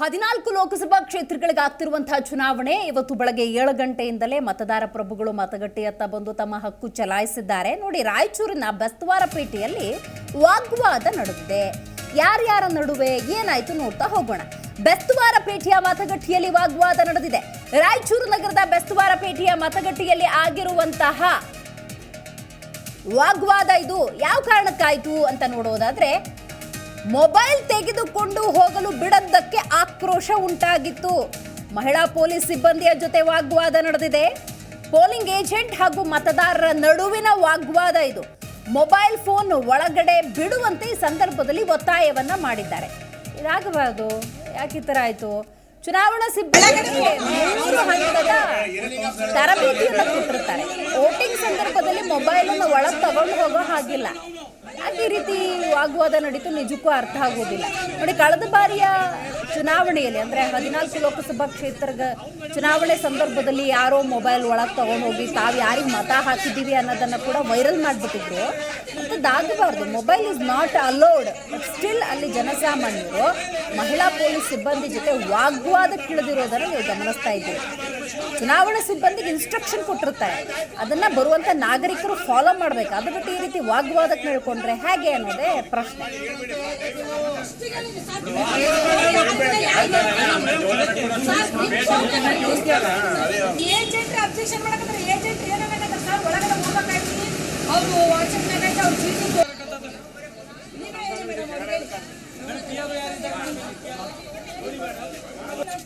ಹದಿನಾಲ್ಕು ಲೋಕಸಭಾ ಕ್ಷೇತ್ರಗಳಿಗೆ ಆಗ್ತಿರುವಂತಹ ಚುನಾವಣೆ ಇವತ್ತು ಬೆಳಗ್ಗೆ ಏಳು ಗಂಟೆಯಿಂದಲೇ ಮತದಾರ ಪ್ರಭುಗಳು ಮತಗಟ್ಟೆಯತ್ತ ಬಂದು ತಮ್ಮ ಹಕ್ಕು ಚಲಾಯಿಸಿದ್ದಾರೆ. ನೋಡಿ, ರಾಯಚೂರಿನ ಬೆಸ್ತವಾರಪೇಟೆಯಲ್ಲಿ ವಾಗ್ವಾದ ನಡೆದಿದೆ. ಯಾರ್ಯಾರ ನಡುವೆ ಏನಾಯ್ತು ನೋಡ್ತಾ ಹೋಗೋಣ. ಬೆಸ್ತವಾರಪೇಟೆಯ ಮತಗಟ್ಟೆಯಲ್ಲಿ ವಾಗ್ವಾದ ನಡೆದಿದೆ. ರಾಯಚೂರು ನಗರದ ಬೆಸ್ತವಾರಪೇಟೆಯ ಮತಗಟ್ಟೆಯಲ್ಲಿ ಆಗಿರುವಂತಹ ವಾಗ್ವಾದ ಇದು ಯಾವ ಕಾರಣಕ್ಕಾಯ್ತು ಅಂತ ನೋಡೋದಾದ್ರೆ ಮೊಬೈಲ್ ತೆಗೆದುಕೊಂಡು ಹೋಗಲು ಬಿಡದ್ದಕ್ಕೆ ಆಕ್ರೋಶ ಉಂಟಾಗಿತ್ತು. ಮಹಿಳಾ ಪೊಲೀಸ್ ಸಿಬ್ಬಂದಿಯ ಜೊತೆ ವಾಗ್ವಾದ ನಡೆದಿದೆ. ಪೋಲಿಂಗ್ ಏಜೆಂಟ್ ಹಾಗೂ ಮತದಾರರ ನಡುವಿನ ವಾಗ್ವಾದ ಇದು. ಮೊಬೈಲ್ ಫೋನ್ ಒಳಗಡೆ ಬಿಡುವಂತೆ ಈ ಸಂದರ್ಭದಲ್ಲಿ ಒತ್ತಾಯವನ್ನ ಮಾಡಿದ್ದಾರೆ. ಇದಾಗಬಾರ್ದು. ಯಾಕೆ ಈ ಆಯ್ತು? ಚುನಾವಣಾ ಸಿಬ್ಬಂದಿ ಮೂರು ಹಂತದ ತರಬೇತಿಯನ್ನು ವೋಟಿಂಗ್ ಸಂದರ್ಭದಲ್ಲಿ ಮೊಬೈಲ್ ಅನ್ನು ಒಳಗೆ ತಗೊಂಡು ಹೋಗೋ ಹಾಗಿಲ್ಲ. ಯಾಕೆ ಈ ರೀತಿ ವಾಗ್ವಾದ ನಡೀತು, ನಿಜಕ್ಕೂ ಅರ್ಥ ಆಗೋದಿಲ್ಲ. ನೋಡಿ, ಕಳೆದ ಬಾರಿಯ ಚುನಾವಣೆಯಲ್ಲಿ, ಅಂದ್ರೆ ಹದಿನಾಲ್ಕು ಲೋಕಸಭಾ ಕ್ಷೇತ್ರದ ಚುನಾವಣೆ ಸಂದರ್ಭದಲ್ಲಿ ಯಾರೋ ಮೊಬೈಲ್ ಒಳಗೆ ತಗೊಂಡು ಹೋಗಿ ತಾವು ಯಾರಿಗೆ ಮತ ಹಾಕಿದ್ದೀವಿ ಅನ್ನೋದನ್ನ ಕೂಡ ವೈರಲ್ ಮಾಡಿಬಿಟ್ಟಿದ್ರು. ಅಂಥದ್ದಾಗಬಾರ್ದು mobile is not allowed. Still ಅಲ್ಲಿ ಜನಸಾಮಾನ್ಯರು ಮಹಿಳಾ ಪೊಲೀಸ್ ಸಿಬ್ಬಂದಿ ಜೊತೆ ವಾಗ್ವಾದಕ್ಕಿಳಿದಿರೋದನ್ನು ನೀವು ಗಮನಿಸ್ತಾ ಇದ್ದೀರಿ. ಚುನಾವಣಾ ಸಿಬ್ಬಂದಿಗೆ ಇನ್ಸ್ಟ್ರಕ್ಷನ್ ಕೊಟ್ಟಿರ್ತಾರೆ ಅದನ್ನ ಬರುವಂತ ನಾಗರಿಕರು ಫಾಲೋ ಮಾಡ್ಬೇಕು. ಅದು ಬಿಟ್ಟು ಈ ರೀತಿ ವಾಗ್ವಾದಕ್ಕೆ ಹೇಳ್ಕೊಂಡ್ರೆ ಹೇಗೆ ಅನ್ನೋದೇ ಪ್ರಶ್ನೆ. ಏಜೆಂಟ್ ಅಬ್ಜೆಕ್ಷನ್ ಮಾಡಕತ್ತಾರೆ. ಏಜೆಂಟ್ ಏನಾಗತ್ತೆ ಸರ್, ಒಳಗಡೆ ಹೋಗ್ಬೇಕಾಗಿ ಅವರು ವಾಟ್ಸಪ್ನಾಗ ಐತೆ ಅವ್ರು ಚೀಟಿ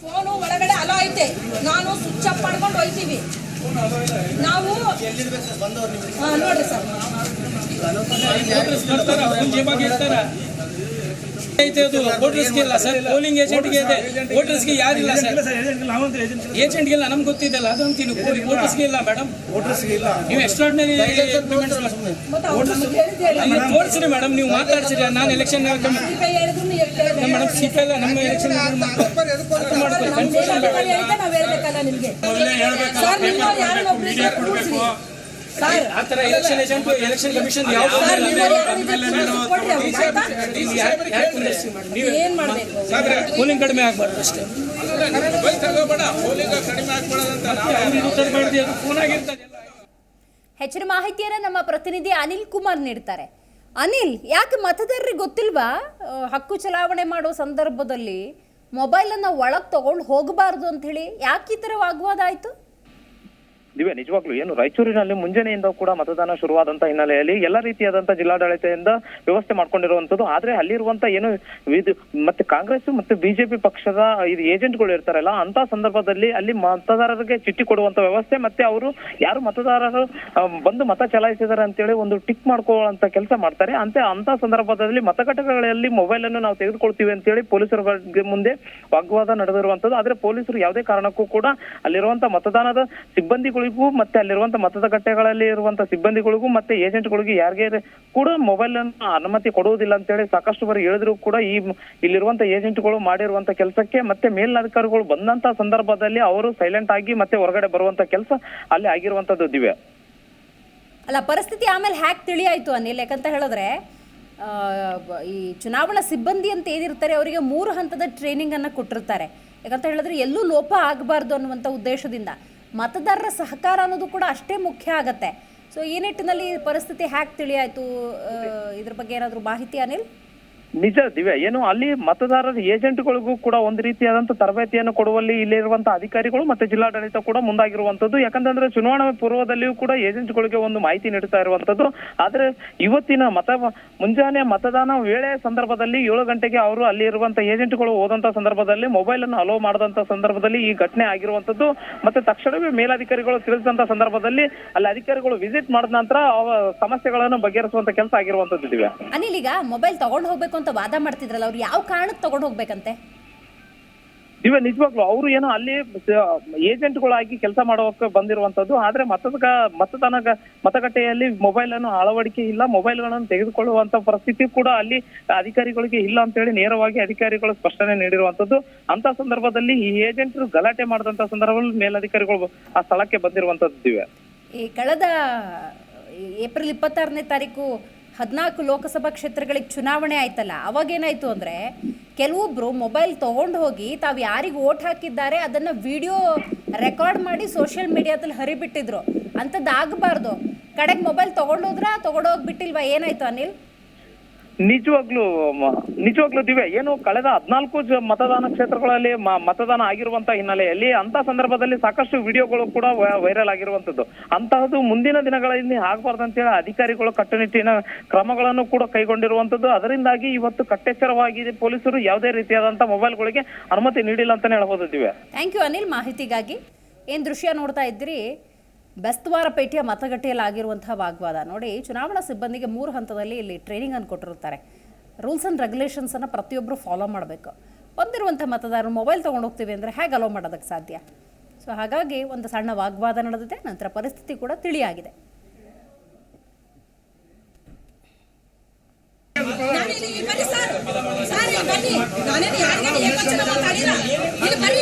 ಫೋನು ಒಳಗಡೆ ಅಲೋ ಐತೆ ನಾನು ಸ್ವಿಚ್ ಅಪ್ ಮಾಡ್ಕೊಂಡು ಹೋಯ್ತೀವಿ ನಾವು ಹಾ, ನೋಡ್ರಿ ಸರ್ ಐತೆ ಅದು? ವೋಟರ್ಸ್ಗೆ ಇಲ್ಲ ಸರ್. ಪೋಲಿಂಗ್ ಏಜೆಂಟ್ಗೆ ಇದೆ. ವೋಟರ್ಸ್ಗೆ ಯಾರಿಲ್ಲ ಸರ್. ಏಜೆಂಟ್ಗೆ ಇಲ್ಲ ನಮ್ಗೆ ಗೊತ್ತಿದ್ದಲ್ಲ. ಅದು ಅಂತೀನಿ ವೋಟರ್ಸ್ಗೆ ಇಲ್ಲ. ಮೇಡಮ್ ನೀವು ಇಲ್ಲ ನೀವು ಹೇಳಿ ತೋರಿಸ್ರಿ ಮೇಡಮ್ ನೀವು ಮಾತಾಡ್ಸಿರಿ ನಾನು ಎಲೆಕ್ಷನ್ ಮೇಡಮ್ ಸಿಪ ಇಲ್ಲ ನಮ್ಮ ಎಲೆಕ್ಷನ್ ನಮ್ಗೆ ಹೇಳ್ಬೇಕಲ್ಲ election agent election commission polling ಕಡಿಮೆ ಆಗ್ಬಾರ್ದು ಅಷ್ಟೇ. ಫೋನ್ ಆಗಿರ್ತದೆ ಹೆಚ್ಚಿನ ಮಾಹಿತಿಯನ್ನ ನಮ್ಮ ಪ್ರತಿನಿಧಿ ಅನಿಲ್ ಕುಮಾರ್ ನೀಡ್ತಾರೆ. ಅನಿಲ್ ಯಾಕೆ ಮತದಾರರಿಗೆ ಗೊತ್ತಿಲ್ವಾ? ಹಕ್ಕು ಚಲಾವಣೆ ಮಾಡೋ ಸಂದರ್ಭದಲ್ಲಿ ಮೊಬೈಲನ್ನು ಒಳಗೆ ತಗೊಂಡು ಹೋಗಬಾರ್ದು ಅಂತ ಹೇಳಿ ಯಾಕೆ ಈ ತರ ವಾಗ್ವಾದ ಆಯಿತು? ದಿವ್ಯ ನಿಜವಾಗ್ಲೂ ಏನು ರಾಯಚೂರಿನಲ್ಲಿ ಮುಂಜಾನೆಯಿಂದ ಕೂಡ ಮತದಾನ ಶುರುವಾದಂತ ಹಿನ್ನೆಲೆಯಲ್ಲಿ ಎಲ್ಲ ರೀತಿಯಾದಂತ ಜಿಲ್ಲಾಡಳಿತದಿಂದ ವ್ಯವಸ್ಥೆ ಮಾಡ್ಕೊಂಡಿರುವಂತದ್ದು ಆದ್ರೆ ಅಲ್ಲಿರುವಂತ ಏನು ಮತ್ತೆ ಕಾಂಗ್ರೆಸ್ ಮತ್ತೆ ಬಿಜೆಪಿ ಪಕ್ಷದ ಇದು ಏಜೆಂಟ್ಗಳು ಇರ್ತಾರಲ್ಲ ಅಂತ ಸಂದರ್ಭದಲ್ಲಿ ಅಲ್ಲಿ ಮತದಾರರಿಗೆ ಚಿಟ್ಟಿ ಕೊಡುವಂತ ವ್ಯವಸ್ಥೆ ಮತ್ತೆ ಅವರು ಯಾರು ಮತದಾರರು ಬಂದು ಮತ ಚಲಾಯಿಸಿದಾರೆ ಅಂತೇಳಿ ಒಂದು ಟಿಕ್ ಮಾಡ್ಕೊಳ್ಳುವಂತ ಕೆಲಸ ಮಾಡ್ತಾರೆ. ಅಂತ ಅಂತ ಸಂದರ್ಭದಲ್ಲಿ ಮತಗಟ್ಟೆಗಳಲ್ಲಿ ಮೊಬೈಲ್ ಅನ್ನು ನಾವು ತೆಗೆದುಕೊಳ್ತೀವಿ ಅಂತೇಳಿ ಪೊಲೀಸರ ಮುಂದೆ ವಾಗ್ವಾದ ನಡೆದಿರುವಂತದ್ದು ಆದ್ರೆ ಪೊಲೀಸರು ಯಾವುದೇ ಕಾರಣಕ್ಕೂ ಕೂಡ ಅಲ್ಲಿರುವಂತ ಮತದಾನದ ಸಿಬ್ಬಂದಿಗಳಿಗೂ ಮತ್ತೆ ಅಲ್ಲಿರುವಂತ ಮತಗಟ್ಟೆಗಳಲ್ಲಿ ಇರುವಂತ ಸಿಬ್ಬಂದಿಗಳಿಗೂ ಮತ್ತೆ ಏಜೆಂಟ್ಗಳಿಗೂ ಯಾರಿಗೆ ಕೂಡ ಮೊಬೈಲ್ ಅನ್ನು ಅನುಮತಿ ಕೊಡುವುದಿಲ್ಲ ಅಂತೇಳಿ ಸಾಕಷ್ಟು ಬಾರಿ ಹೇಳಿದ್ರು ಕೂಡ ಈ ಇಲ್ಲಿರುವಂತ ಏಜೆಂಟ್ಗಳು ಮಾಡಿರುವಂತ ಕೆಲಸಕ್ಕೆ ಮತ್ತೆ ಮೇಲಧಿಕಾರಿಗಳು ಬಂದಂತ ಸಂದರ್ಭದಲ್ಲಿ ಅವರು ಸೈಲೆಂಟ್ ಆಗಿ ಮತ್ತೆ ಹೊರಗಡೆ ಬರುವಂತ ಕೆಲಸ ಅಲ್ಲಿ ಆಗಿರುವಂತದ್ದು ದಿವ್ಯ. ಅಲ್ಲ, ಪರಿಸ್ಥಿತಿ ಆಮೇಲೆ ಹ್ಯಾಕ್ ತಿಳಿಯಾಯ್ತು ಅನಿಲ್. ಯಾಕಂತ ಹೇಳಿದ್ರೆ ಈ ಚುನಾವಣಾ ಸಿಬ್ಬಂದಿ ಅಂತ ಏನಿರ್ತಾರೆ, ಅವರಿಗೆ ಮೂರು ಹಂತದ ಟ್ರೈನಿಂಗ್ ಅನ್ನ ಕೊಟ್ಟಿರ್ತಾರೆ. ಯಾಕಂತ ಹೇಳಿದ್ರೆ ಎಲ್ಲೂ ಲೋಪ ಆಗಬಾರ್ದು ಅನ್ನುವಂಥ ಉದ್ದೇಶದಿಂದ. ಮತದಾರರ ಸಹಕಾರ ಅನ್ನೋದು ಕೂಡ ಅಷ್ಟೇ ಮುಖ್ಯ ಆಗತ್ತೆ. ಸೊ ಈ ನಿಟ್ಟಿನಲ್ಲಿ ಪರಿಸ್ಥಿತಿ ಹ್ಯಾಕ್ ತಿಳಿಯಾಯಿತು ಇದ್ರ ಬಗ್ಗೆ ಏನಾದರೂ ಮಾಹಿತಿ ಅನಿಲ್? ನಿಜ, ದಿವ್ಯ, ಏನು, ಅಲ್ಲಿ ಮತದಾರರ ಏಜೆಂಟ್ಗಳಿಗೂ ಕೂಡ ಒಂದು ರೀತಿಯಾದಂತ ತರಬೇತಿಯನ್ನು ಕೊಡುವಲ್ಲಿ ಇಲ್ಲಿರುವಂತಹ ಅಧಿಕಾರಿಗಳು ಮತ್ತೆ ಜಿಲ್ಲಾಡಳಿತ ಕೂಡ ಮುಂದಾಗಿರುವಂತದ್ದು ಯಾಕಂತಂದ್ರೆ ಚುನಾವಣೆ ಪೂರ್ವದಲ್ಲಿಯೂ ಕೂಡ ಏಜೆಂಟ್ಗಳಿಗೆ ಒಂದು ಮಾಹಿತಿ ನೀಡುತ್ತಾ ಇರುವಂತದ್ದು ಆದ್ರೆ ಇವತ್ತಿನ ಮತ, ಮುಂಜಾನೆ ಮತದಾನ ವೇಳೆ ಸಂದರ್ಭದಲ್ಲಿ ಏಳು ಗಂಟೆಗೆ ಅವರು ಅಲ್ಲಿ ಇರುವಂತಹ ಏಜೆಂಟ್ಗಳು ಹೋದಂತ ಸಂದರ್ಭದಲ್ಲಿ ಮೊಬೈಲ್ ಅನ್ನು ಅಲೋ ಮಾಡದಂತ ಸಂದರ್ಭದಲ್ಲಿ ಈ ಘಟನೆ ಆಗಿರುವಂತದ್ದು ಮತ್ತೆ ತಕ್ಷಣವೇ ಮೇಲಧಿಕಾರಿಗಳು ತಿಳಿಸಿದಂತ ಸಂದರ್ಭದಲ್ಲಿ ಅಲ್ಲಿ ಅಧಿಕಾರಿಗಳು ವಿಸಿಟ್ ಮಾಡಿದ ನಂತರ ಸಮಸ್ಯೆಗಳನ್ನು ಬಗೆಹರಿಸುವಂತ ಕೆಲಸ ಆಗಿರುವಂತದ್ದು ದಿವ್ಯ. ಅನಿಲ್, ಈಗ ಮೊಬೈಲ್ ತಗೊಂಡು ಹೋಗ್ಬೇಕು ಅಂತ ವಾದ ಮಾಡ್ತಿದ್ರಲ್ಲ ಅವ್ರು ಯಾವ ಕಾರಣಕ್ಕೆ ತಗೊಂಡು ಹೋಗ್ಬೇಕಂತೆ? ಇವ ನಿಜವಾಗ್ಲು ಅವರು ಏನೋ ಅಲ್ಲಿ ಏಜೆಂಟ್ಗಳಾಗಿ ಕೆಲಸ ಮಾಡೋಕೆ ಬಂದಿರುವಂತದ್ದು ಆದ್ರೆ ಮತದ ಮತದಾನ ಮತಗಟ್ಟೆಯಲ್ಲಿ ಮೊಬೈಲ್ ಅನ್ನು ಅಳವಡಿಕೆ ಇಲ್ಲ ಮೊಬೈಲ್ಗಳನ್ನು ತೆಗೆದುಕೊಳ್ಳುವಂತ ಪರಿಸ್ಥಿತಿ ಕೂಡ ಅಲ್ಲಿ ಅಧಿಕಾರಿಗಳಿಗೆ ಇಲ್ಲ ಅಂತ ಹೇಳಿ ನೇರವಾಗಿ ಅಧಿಕಾರಿಗಳು ಸ್ಪಷ್ಟನೆ ನೀಡಿರುವಂತದ್ದು ಅಂತ ಸಂದರ್ಭದಲ್ಲಿ ಈ ಏಜೆಂಟ್ರು ಗಲಾಟೆ ಮಾಡಿದಂತ ಸಂದರ್ಭದಲ್ಲಿ ಮೇಲಧಿಕಾರಿಗಳು ಆ ಸ್ಥಳಕ್ಕೆ ಬಂದಿರುವಂತದ್ದು ಇವೆ ಈ ಕಳೆದ ಏಪ್ರಿಲ್ ಇಪ್ಪತ್ತಾರನೇ ತಾರೀಕು ಹದಿನಾಲ್ಕು ಲೋಕಸಭಾ ಕ್ಷೇತ್ರಗಳಿಗೆ ಚುನಾವಣೆ ಆಯ್ತಲ್ಲ, ಅವಾಗೇನಾಯ್ತು ಅಂದರೆ ಕೆಲವೊಬ್ಬರು ಮೊಬೈಲ್ ತೊಗೊಂಡು ಹೋಗಿ ತಾವು ಯಾರಿಗೆ ಓಟ್ ಹಾಕಿದ್ದಾರೆ ಅದನ್ನು ವಿಡಿಯೋ ರೆಕಾರ್ಡ್ ಮಾಡಿ ಸೋಷಿಯಲ್ ಮೀಡಿಯಾದಲ್ಲಿ ಹರಿಬಿಟ್ಟಿದ್ರು. ಅಂಥದ್ದು ಆಗಬಾರ್ದು. ಕಡೆಗೆ ಮೊಬೈಲ್ ತೊಗೊಂಡೋದ್ರ ತೊಗೊಂಡೋಗಿ ಬಿಟ್ಟಿಲ್ವಾ? ಏನಾಯ್ತು ಅನಿಲ್? ನಿಜವಾಗ್ಲೂ ನಿಜವಾಗ್ಲೂ ದಿವ್ಯ, ಏನು ಕಳೆದ ಹದ್ನಾಲ್ಕು ಮತದಾನ ಕ್ಷೇತ್ರಗಳಲ್ಲಿ ಮತದಾನ ಆಗಿರುವಂತ ಹಿನ್ನೆಲೆಯಲ್ಲಿ ಅಂತ ಸಂದರ್ಭದಲ್ಲಿ ಸಾಕಷ್ಟು ವಿಡಿಯೋಗಳು ಕೂಡ ವೈರಲ್ ಆಗಿರುವಂತದ್ದು ಅಂತಹದ್ದು ಮುಂದಿನ ದಿನಗಳಲ್ಲಿ ಆಗಬಾರ್ದು ಅಂತೇಳಿ ಅಧಿಕಾರಿಗಳು ಕಟ್ಟುನಿಟ್ಟಿನ ಕ್ರಮಗಳನ್ನು ಕೂಡ ಕೈಗೊಂಡಿರುವಂತದ್ದು ಅದರಿಂದಾಗಿ ಇವತ್ತು ಕಟ್ಟೆಚ್ಚರವಾಗಿದೆ ಪೊಲೀಸರು ಯಾವುದೇ ರೀತಿಯಾದಂತ ಮೊಬೈಲ್ಗಳಿಗೆ ಅನುಮತಿ ನೀಡಿಲ್ಲ ಅಂತಾನೆ ಹೇಳ್ಬೋದು ದಿವ್ಯ. Thank you Anil. ಮಾಹಿತಿಗಾಗಿ ಏನ್ ದೃಶ್ಯ ನೋಡ್ತಾ ಇದ್ದೀರಿ? ಬೆಸ್ತವಾರಪೇಟೆಯ ಮತಗಟ್ಟೆಯಲ್ಲಿ ಆಗಿರುವಂತಹ ವಾಗ್ವಾದ. ನೋಡಿ, ಚುನಾವಣಾ ಸಿಬ್ಬಂದಿಗೆ ಮೂರು ಹಂತದಲ್ಲಿ ಇಲ್ಲಿ ಟ್ರೈನಿಂಗ್ ಅನ್ನು ಕೊಟ್ಟಿರ್ತಾರೆ ರೂಲ್ಸ್ ಆ್ಯಂಡ್ ರೆಗ್ಯುಲೇಷನ್ಸನ್ನು ಪ್ರತಿಯೊಬ್ಬರು ಫಾಲೋ ಮಾಡಬೇಕು. ಬಂದಿರುವಂಥ ಮತದಾರರು ಮೊಬೈಲ್ ತೊಗೊಂಡು ಹೋಗ್ತೀವಿ ಅಂದರೆ ಹೇಗೆ ಅಲೋ ಮಾಡೋದಕ್ಕೆ ಸಾಧ್ಯ? ಸೊ ಹಾಗಾಗಿ ಒಂದು ಸಣ್ಣ ವಾಗ್ವಾದ ನಡೆದಿದೆ, ನಂತರ ಪರಿಸ್ಥಿತಿ ಕೂಡ ತಿಳಿಯಾಗಿದೆ. ನಾನೇನು ಏಕವಚನ ಮಾತಾಡಿಲ್ಲ ಇಲ್ಲಿ ಬನ್ನಿ.